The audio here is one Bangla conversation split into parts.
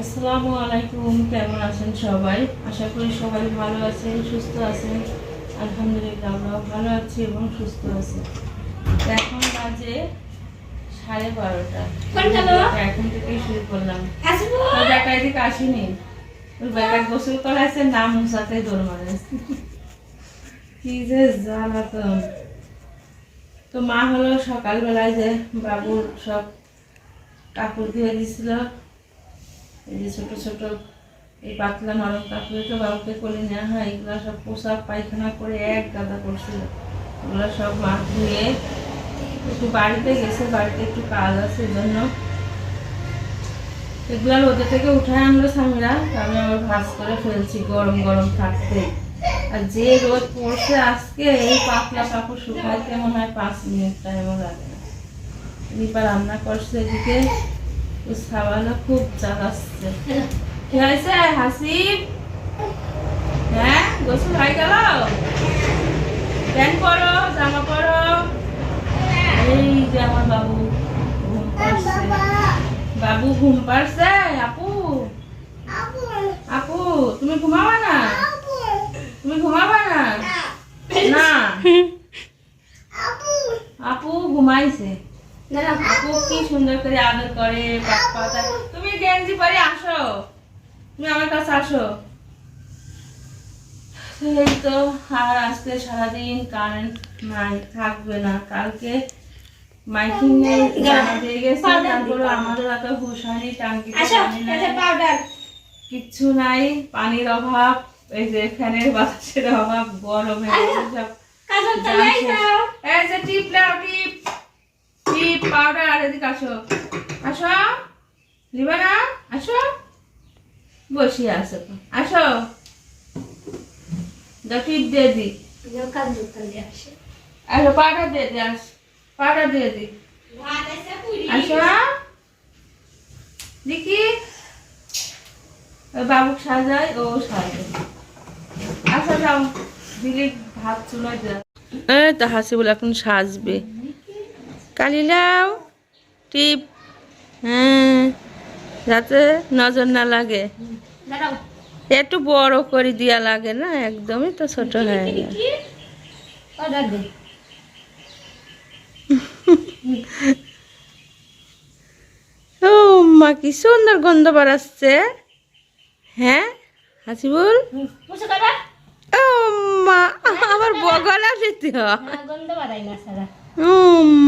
আসসালামু আলাইকুম কেমন আছেন সবাই? আশা করি সবাই ভালো আছেন সুস্থ আছেন। আলহামদুলিল্লাহ আমরাও ভালো আছি এবং সুস্থ আছি। এখন বাজে সাড়ে বারোটা। এখন থেকেই শুরু করলাম। বেটা এদিকে আসেনি? ওই গোসল করাইছে নাম মুসাতে দৌড় মারে। কি যে জ্বালাতন। তো মা হলো সকালবেলায় যে বাবুর সব কাপড় ধুয়ে দিছিল। এই যে ছোট ছোট এই পাতলা নরম কাপড়ে তো বাবুকে কোলে নেওয়া হয়, এগুলো সব পোশাক, পায়খানা করে এক গাদা করছিল। এগুলো সব মা ধুয়ে একটু বাড়িতে গেছে, বাড়িতে একটু কাজ আছে জন্য এগুলো রোদে থেকে উঠায় আনলো স্বামীরা, আমি আবার ভাজ করে ফেলছি গরম গরম থাকতে। আর যে রোদ পড়ছে আজকে, এই পাতলা কাপড় শুকাইতে মনে হয় পাঁচ মিনিট টাইমও লাগে না। নিপা রান্না করছে এদিকে। সাবানা খুব জ্বালাচ্ছে কি হয়েছে হাসিব হ্যাঁ গোসল হয়ে গেল প্যান্ট পরো জামা পরো এই যে আমার বাবু ঘুম পাড়ছে বাবু ঘুম পাড়ছে আপু আপু তুমি ঘুমাবা না তুমি ঘুমাবা না না আপু ঘুমাইছে আপু কি সুন্দর করে আদর করে পাতা। তুমি গেঞ্জি পরে আসো। তুমি আমার কাছে আসো। এই তো আর আজকে সারাদিন কারেন্ট নাই থাকবে না। কালকে মাইকিং দিয়ে গেছে তারপরে আমাদের এত হুশ হয়নি টাঙ্কিতে আসো পানি নাই। এটা পাউডার। কিচ্ছু নাই পানির অভাব এই যে ফ্যানের বাতাসের অভাব গরমে সব কাজল তো জামছে। নাই দাও এই যে টিপ। পাউডার আর এদিকে আসো। আসো। আসো। বসিয়ে আসো। আসো দিয়ে দি। আসে আসো পাউডার দিয়ে দি, আস। পাউডার দিয়ে দি। আসো। দেখি। বাবুক সাজাই, ও সাজাই। আচ্ছা যাও। দিলি ভাত চুলায় যা তো হাসিবুল এখন সাজবে। কালিলাও টিপ। হ্যাঁ যাতে নজর না লাগে। একটু বড় করে দিয়া লাগে না একদমই তো ছোট হয়ে গেল। ও মা কি সুন্দর গন্ধ বাড়াচ্ছে। হ্যাঁ হাসিবুল? ও মা আমার বগলা দিতে হয়।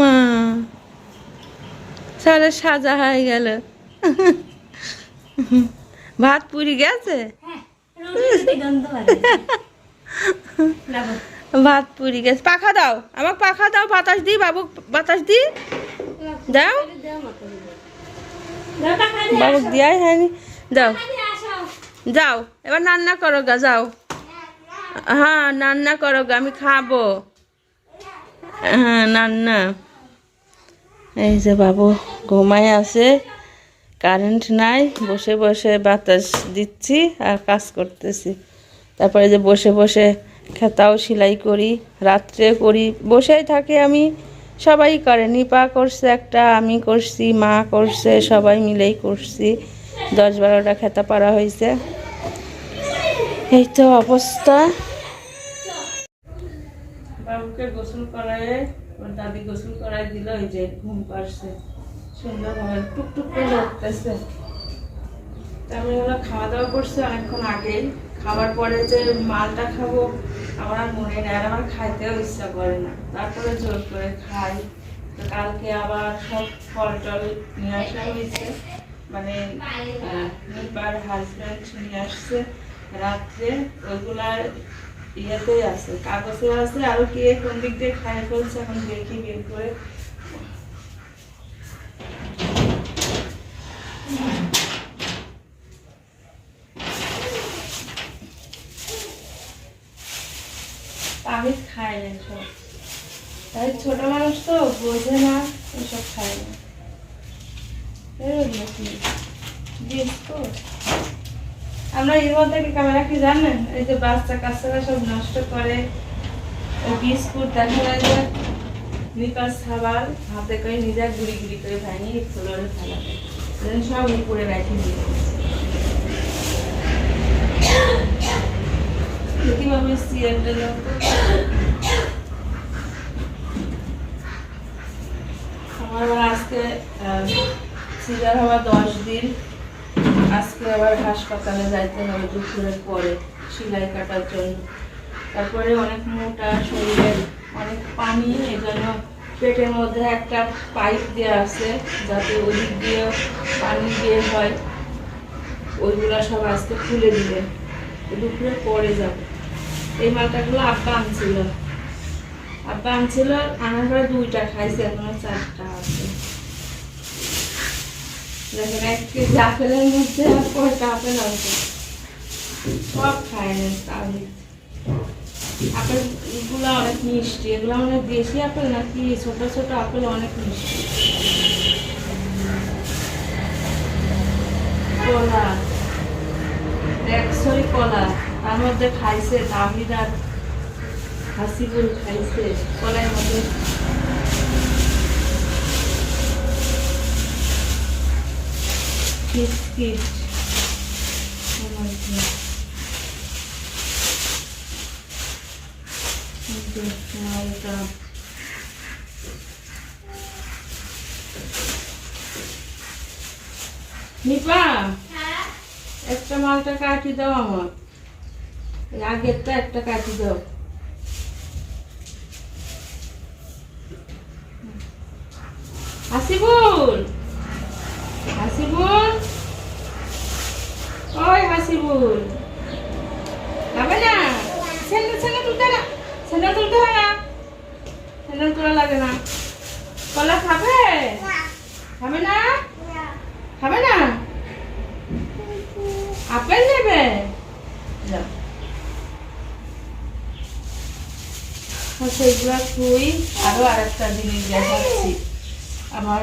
মা সারা সাজা হয়ে গেল। ভাত পুরি গেছে? হ্যাঁ ভাত পুরি গেছে। পাখা দাও আমার পাখা দাও বাতাস দি বাবু বাতাস দি। দাও। বাবু দিয়াই হয়নি। দাও। যাও এবার রান্না করো গা যাও। হ্যাঁ রান্না করো গা আমি খাব। হ্যাঁ রান্না এই যে বাবু ঘুমায় আছে কারেন্ট নাই, বসে বসে বাতাস দিচ্ছি আর কাজ করতেছি। তারপরে যে বসে বসে খেতাও সেলাই করি, রাত্রে করি, বসেই থাকি আমি। সবাই করে, নিপা করছে একটা, আমি করছি, মা করছে, সবাই মিলেই করছি। দশ বারোটা খেতা পারা হয়েছে এই তো অবস্থা। বাবুকে গোসল করায় ওর দাদি গোসল করায় দিল ওই যে ঘুম পাড়ছে। সুন্দরভাবে টুকটুক করে উঠতেছে। আমি হলো খাওয়া দাওয়া করছি অনেকক্ষণ আগেই। খাবার পরে যে মালটা খাব, আমার আর মনে নেই, আর আমার খাইতেও ইচ্ছা করে না। তারপরে জোর করে খাই। তো কালকে আবার সব ফল টল নিয়ে আসা হয়েছে। মানে হাজব্যান্ড নিয়ে আসছে রাত্রে। ওইগুলার আছে। কাগজে আছে কোন দিক দিয়ে ফেলছে এখন দেখি বের করে। আমি সব। ছোট মানুষ তো বোঝে না, এসব খায় না। আমরা এর মধ্যে ক্যামেরা কি জানেন? এই যে বাচ্চা কাচ্চারা সব নষ্ট করে। ওই বিস্কুট দেখা যায় যে নিকাশ খাবার হাতে করে নিজে গুড়ি গুড়ি করে ভাঙিয়ে ফ্লোরে ফেলা দেয় সব উপরে রেখে দিয়ে আমার আজকে সিজার হওয়া দশ দিন। আজকে আবার হাসপাতালে যাইতে হবে দুপুরের পরে, সেলাই কাটার জন্য। তারপরে অনেক মোটা শরীরে অনেক পানি এই জন্য পেটের মধ্যে একটা পাইপ দেওয়া আছে, যাতে ওই দিক দিয়ে পানি বের হয়। ওইগুলো সব আজকে খুলে দিবে। দুপুরে পরে যাবে। এই মালটাগুলো আব্বা আনছিল। আব্বা আনছিল, আনার পরে দুইটা খাইছে, এখনও চারটা আছে। দেখেন, এক কেজি আপেলের মধ্যে কয়টা আপেল আছে? সব খায় না তাহলে। আপেলগুলা অনেক মিষ্টি, এগুলো মানে দেশি আপেল নাকি ছোট ছোট আপেল অনেক মিষ্টি? কলা একশোই কলা, তার মধ্যে খাইছে তাহিদ আর হাসিবুল খাইছে, কলার মধ্যে। বিস্কিট মালটা নিপা একটা মালটা কাটি দাও আমার। আগেরটা একটা কাটি দাও। হাসিবুল হাসিবুল হাসিবুল যাবে না। স্যান্ডেল স্যান্ডেল তুলতে না। স্যান্ডেল তুলতে হয় না। স্যান্ডেল তোলা লাগে না। কলা খাবে? খাবে না? খাবে না? আপেল নেবে? সেইগুলো তুই আরও আরেকটা জিনিস দেখাচ্ছি। আমার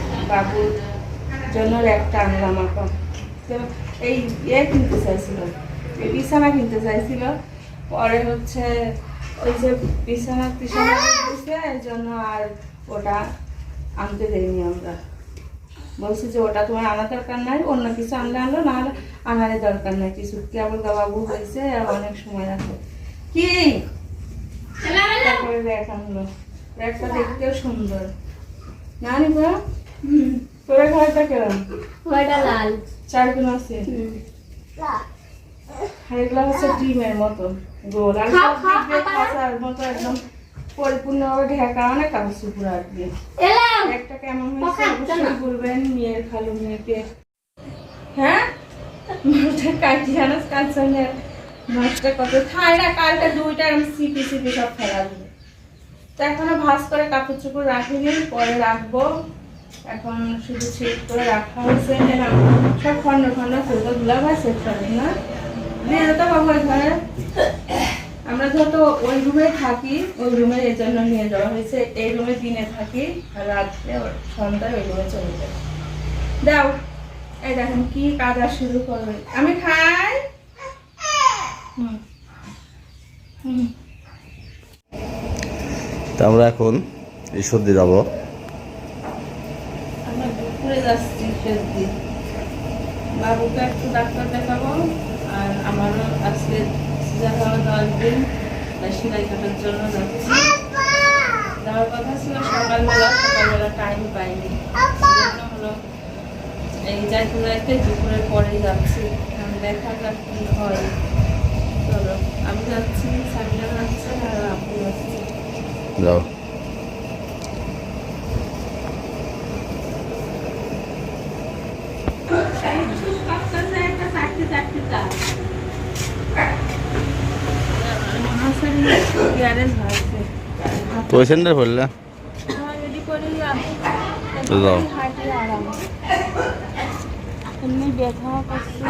বাবুর জন্য র্যাকটা আনলাম এখন। তো এই ইয়ে কিনতে চাইছিল এই বিছানা কিনতে চাইছিল। পরে হচ্ছে ওই যে বিছানা টিছানা দিয়েছে এই জন্য আর ওটা আনতে দেয়নি আমরা। বলছি যে ওটা তোমার আনার দরকার নাই অন্য কিছু আনলে আনলো না হলে আনারই দরকার নাই। কিছু কেবল বাবু হয়েছে আর অনেক সময় আছে। কি? তারপরে র্যাক আনলো। র্যাকটা দেখতেও সুন্দর। না নিবা তোরা ঘরটা কেরম? ওইটা লাল। আছে। আর এগুলো হচ্ছে ডিমের মতো গোল। আর। খাঁচার মতো একদম পরিপূর্ণভাবে ঢেকা। অনেক কাগজ পুরো আর কি। একটা কেমন হয়েছে অবশ্যই বলবেন মেয়ের খালু মেয়েকে। হ্যাঁ? মালটা কাটি আনাস মাছটা কত খায় না কালটা দুইটা আমি সিপি সিপি সব ফেলা দিবে। তো এখনও ভাজ করে কাপড় চোপড় রাখিনি পরে রাখব। এখন শুধু করে রাখা হয়েছে সব খন্ড খন্ড করব দুলাভাই সেট করে না। দিয়ে যেতে বাবু এখানে আমরা ওই রুমে থাকি, ওই রুমে এই জন্য নিয়ে যাওয়া হয়েছে। এই রুমে দিনে থাকি আর রাত্রে সন্ধ্যায় ওই রুমে চলে দাও, এই দেখেন কি কাজা শুরু করবে। আমি খাই। আমরা এখন ঈশ্বরদী যাব। আমরা যাচ্ছি শেষ দিন বাবুকে একটু ডাক্তার দেখাবো আর আমারও আজকে সিজার হওয়া দশ দিন তাই সেলাই কাটার জন্য যাচ্ছি। যাওয়ার কথা ছিল সকালবেলা সকালবেলা টাইম পাইনি। হলো এই যাইতে যাইতে দুপুরের পরে যাচ্ছি। দেখা যাক কি হয়। চলো আমি যাচ্ছি সামিনা যাচ্ছে আর আপু যাচ্ছি যাও একটা চারটে চারটে কাজ গ্যারেজ টা তো যাও। এমনি ব্যথা করছে।